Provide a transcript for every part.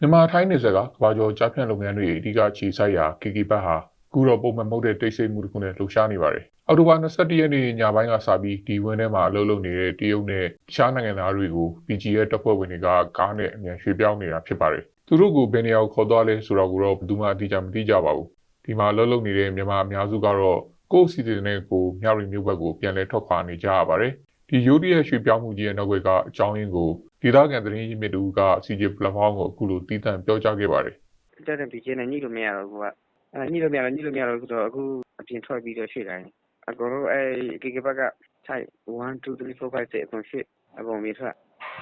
မြန်မာထိုင်းနေဆက်ကကဘာကျော်ကြားဖြန့်လုပ်ငန်းတွေအဓိကခြေဆိုင်ရာ KK ဘတ်ဟာကူတော့ပုံမှန်မဟုတ်တဲ့တိတ်ဆိတ်မှုတစ်ခုနဲ့လှုပ်ရှားနေပါတယ်။အောက်တိုဘာ22ရက်နေ့ညပိုင်းကစပြီးဒီဝင်းထဲမှာအလုပ်လုပ်နေတဲ့တရုတ်နဲ့တခြားနိုင်ငံသားတွေကို PGF တပ်ဖွဲ့ဝင်တွေကကားနဲ့အမြန်ရွှေ့ပြောင်းနေတာဖြစ်ပါတယ်။သူတို့ကိုဘယ်နေရာကိုခေါ်သွားလဲဆိုတော့ကိုတော့ဘယ်သူမှအတိအကျမသိကြပါဘူး။ဒီမှာအလုပ်လုပ်နေတဲ့မြန်မာအများစုကတော့ကိုယ့်စီစဉ်တဲ့ကိုမြရီမျိုးဘက်ကိုပြန်လည်ထွက်ခွာနေကြရပါတယ်။ ဒီယိုဒီရဲ့ရွှေ့ပြောင်းမှုကြီးရဲ့နောက်ွယ်ကအကြောင်းရင်းကိုဒေသခံသတင်းရင်းမြစ်တူက CJ platform ကိုအခုလိုတည်တံ့ပြောကြားခဲ့ပါတယ်တက်တဲ့ BJ နဲ့ညှိလို့မရတော့ဘူးကအဲညှိလို့မရတော့ညှိလို့မရတော့ဆိုတော့အခုအပြင်ထွက်ပြီးတော့ရွှေ့တိုင်းအကုန်လုံးအဲကေကေဘက်ကထိုက်1 2 3 4 5 6အကုန်ရွှေ့အကုန်ပြီးထွက်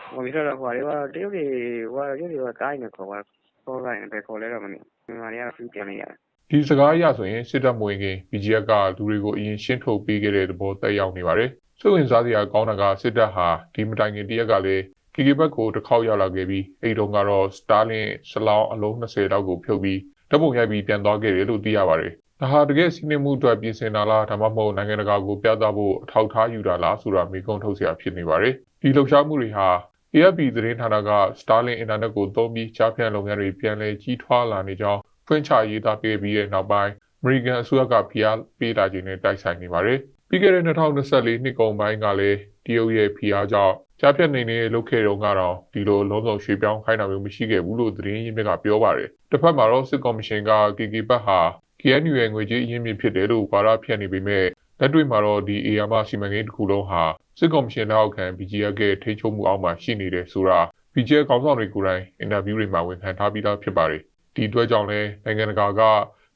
အကုန်ပြီးထွက်တော့ဟိုတွေว่าတရုတ်တွေဟိုတရုတ်တွေကကားနေခေါ်ပါခေါ်လိုက်တယ်ခေါ်လဲတော့မနေမြန်မာတွေကဖူးပြန်နေရတယ်။ဒီစကားအရဆိုရင်စစ်တပ်မဝင်ခင် BGF ကလူတွေကိုအရင်ရှင်းထုတ်ပေးခဲ့တဲ့သဘောတက်ရောက်နေပါတယ်။ စိတ်ဝင်စားစရာကောင်းတာကစစ်တပ်ဟာဒီမတိုင်ခင်တရက်ကလည်း KK ဘက်ကိုတစ်ခေါက်ရောက်လာခဲ့ပြီးအဲ့တုန်းကတော့ Starlink စလောင်းအလုံး20လောက်ကိုဖြုတ်ပြီးတပ်ပုံရိုက်ပြီးပြန်သွားခဲ့တယ်လို့သိရပါတယ်။ဒါဟာတကယ်စီးနှင်းမှုအတွက်ပြင်ဆင်တာလားဒါမှမဟုတ်နိုင်ငံတကာကိုပြသဖို့အထောက်ထားယူတာလားဆိုတာမေးခွန်းထုတ်စရာဖြစ်နေပါတယ်။ဒီလှုပ်ရှားမှုတွေဟာ AFP သတင်းဌာနက Starlink Internet ကိုသုံးပြီးကြားဖြန့်လုပ်ငန်းတွေပြန်လည်ကြီးထွားလာနေကြောင်းဖွင့်ချရေးသားပေးပြီးတဲ့နောက်ပိုင်း American အစိုးရကဖိအားပေးတာခြင်းနဲ့တိုက်ဆိုင်နေပါတယ်။ ပြီးခဲ့တဲ့2024နှစ်ကုန်ပိုင်းကလည်းတရုတ်ရဲ့ဖိအားကြောင့်ကြားဖြတ်နေနေလုတ်ခဲ့တော့ကတော့ဒီလိုလုံးစုံရွှေ့ပြောင်းခိုင်းတာမျိုးမရှိခဲ့ဘူးလို့သတင်းရင်းမြစ်ကပြောပါတယ်။တစ်ဖက်မှာတော့စစ်ကော်မရှင်က KK ဘတ်ဟာ KNU ရဲ့ငွေကြေးအရင်းမြစ်ဖြစ်တယ်လို့ဘာသာဖြန့်နေပေမဲ့လက်တွေ့မှာတော့ဒီ AR မှာစီမံကိန်းတစ်ခုလုံးဟာစစ်ကော်မရှင်လက်အောက်ခံ BGF ကထိချုပ်မှုအောက်မှာရှိနေတယ်ဆိုတာ BGF ခေါင်းဆောင်တွေကိုယ်တိုင်အင်တာဗျူးတွေမှာဝန်ခံထားပြီးသားဖြစ်ပါတယ်။ဒီအတွက်ကြောင့်လည်းနိုင်ငံတကာက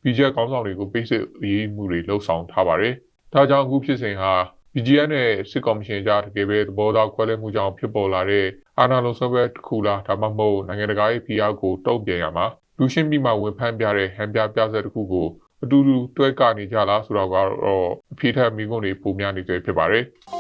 BGF ခေါင်းဆောင်တွေကိုပိတ်ဆို့အရေးမှုတွေလှုံ့ဆော်ထားပါတယ်။ ဒါကြောင့်အခုဖြစ်စဉ်ဟာ BGF နဲ့စစ်ကော်မရှင်ကြားတကယ်ပဲသဘောထားခွဲလွဲမှုကြောင့်ဖြစ်ပေါ်လာတဲ့အာဏာလုံဆုံးပဲတစ်ခုလားဒါမှမဟုတ်နိုင်ငံတကာရဲ့ဖိအားကိုတုံ့ပြန်ရမှာလူရှင်းပြီးမှဝန်ဖမ်းပြတဲ့ဟန်ပြပြဆက်တစ်ခုကိုအတူတူတွဲကနေကြလားဆိုတော့ကတော့အဖြေထက်မိကုန်းတွေပုံများနေကြဖြစ်ပါတယ်။